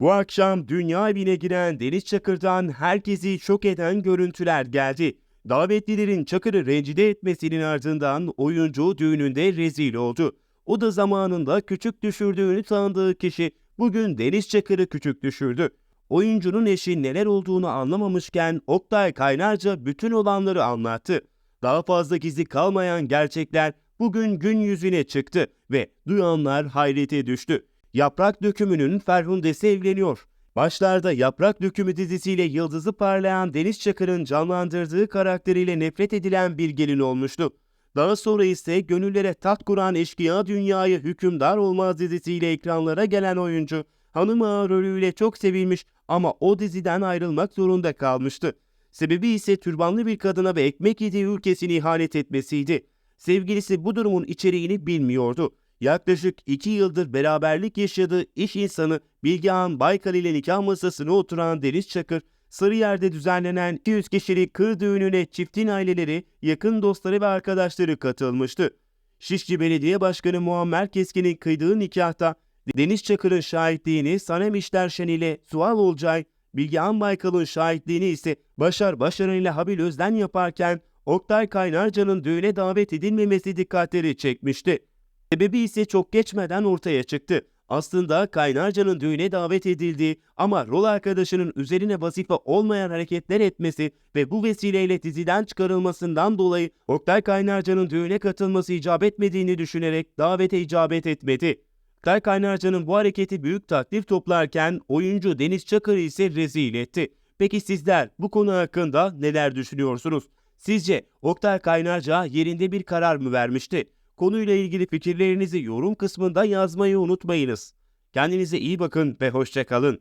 Bu akşam dünya evine giren Deniz Çakır'dan herkesi şok eden görüntüler geldi. Davetlilerin Çakır'ı rencide etmesinin ardından oyuncu düğününde rezil oldu. O da zamanında küçük düşürdüğünü sandığı kişi bugün Deniz Çakır'ı küçük düşürdü. Oyuncunun eşi neler olduğunu anlamamışken Oktay Kaynarca bütün olanları anlattı. Daha fazla gizli kalmayan gerçekler bugün gün yüzüne çıktı ve duyanlar hayrete düştü. Yaprak Dökümü'nün Ferhundesi evleniyor. Başlarda Yaprak Dökümü dizisiyle yıldızı parlayan Deniz Çakır'ın canlandırdığı karakteriyle nefret edilen bir gelin olmuştu. Daha sonra ise gönüllere tat kuran eşkıya dünyayı hükümdar olmaz dizisiyle ekranlara gelen oyuncu, hanım ağa rolüyle çok sevilmiş ama o diziden ayrılmak zorunda kalmıştı. Sebebi ise türbanlı bir kadına ve ekmek yediği ülkesini ihanet etmesiydi. Sevgilisi bu durumun içeriğini bilmiyordu. Yaklaşık iki yıldır beraberlik yaşadığı iş insanı Bilgehan Baykal ile nikah masasına oturan Deniz Çakır, Sarıyer'de düzenlenen 200 kişilik kır düğününe çiftin aileleri, yakın dostları ve arkadaşları katılmıştı. Şişli Belediye Başkanı Muammer Keskin'in kıydığı nikahta Deniz Çakır'ın şahitliğini Sanem İşlerşen ile Sual Olcay, Bilgehan Baykal'ın şahitliğini ise Başar Başaran ile Habil Özden yaparken Oktay Kaynarca'nın düğüne davet edilmemesi dikkatleri çekmişti. Sebebi ise çok geçmeden ortaya çıktı. Aslında Kaynarca'nın düğüne davet edildiği ama rol arkadaşının üzerine vazife olmayan hareketler etmesi ve bu vesileyle diziden çıkarılmasından dolayı Oktay Kaynarca'nın düğüne katılması icap etmediğini düşünerek davete icabet etmedi. Oktay Kaynarca'nın bu hareketi büyük takdir toplarken oyuncu Deniz Çakır ise rezil etti. Peki sizler bu konu hakkında neler düşünüyorsunuz? Sizce Oktay Kaynarca yerinde bir karar mı vermişti? Konuyla ilgili fikirlerinizi yorum kısmında yazmayı unutmayınız. Kendinize iyi bakın ve hoşça kalın.